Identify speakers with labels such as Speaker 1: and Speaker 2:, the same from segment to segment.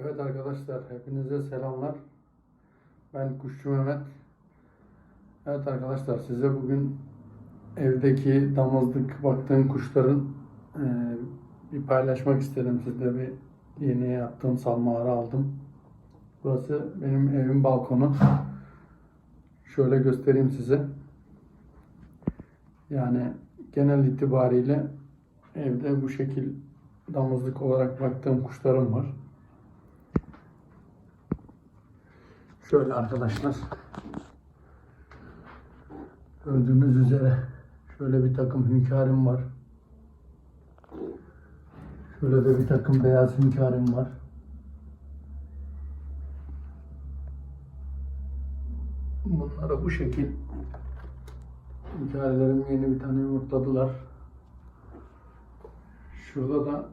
Speaker 1: Evet arkadaşlar hepinize selamlar. Ben Kuşçu Mehmet. Evet arkadaşlar size bugün evdeki damızlık baktığım kuşların e, bir paylaşmak istedim. Sizde bir yeni yaptığım salmaları aldım. Burası benim evin balkonu. Şöyle göstereyim size. Yani genel itibariyle evde bu şekil damızlık olarak baktığım kuşlarım var. Şöyle arkadaşlar. Gördüğünüz üzere şöyle bir takım hünkârım var. Şöyle de bir takım beyaz hünkârım var. Bunlara bu şekil hünkârlerim yeni bir tane yumurtladılar. Şurada da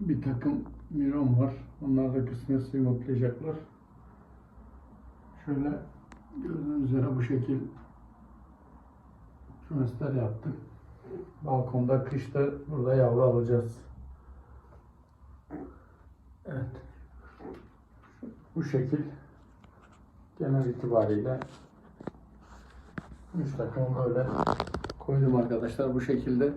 Speaker 1: bir takım miron var. Onlar da kısmetse yumurtlayacaklar. Şöyle gördüğünüz üzere bu şekil kümesler yaptık. Balkonda kışta burada yavru alacağız. Evet. Bu şekil genel itibariyle 3 takım böyle koydum arkadaşlar bu şekilde.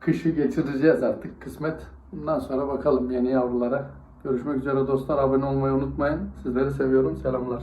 Speaker 1: Kışı geçireceğiz artık kısmet. Bundan sonra bakalım yeni yavrulara. Görüşmek üzere dostlar. Abone olmayı unutmayın. Sizleri seviyorum. Selamlar.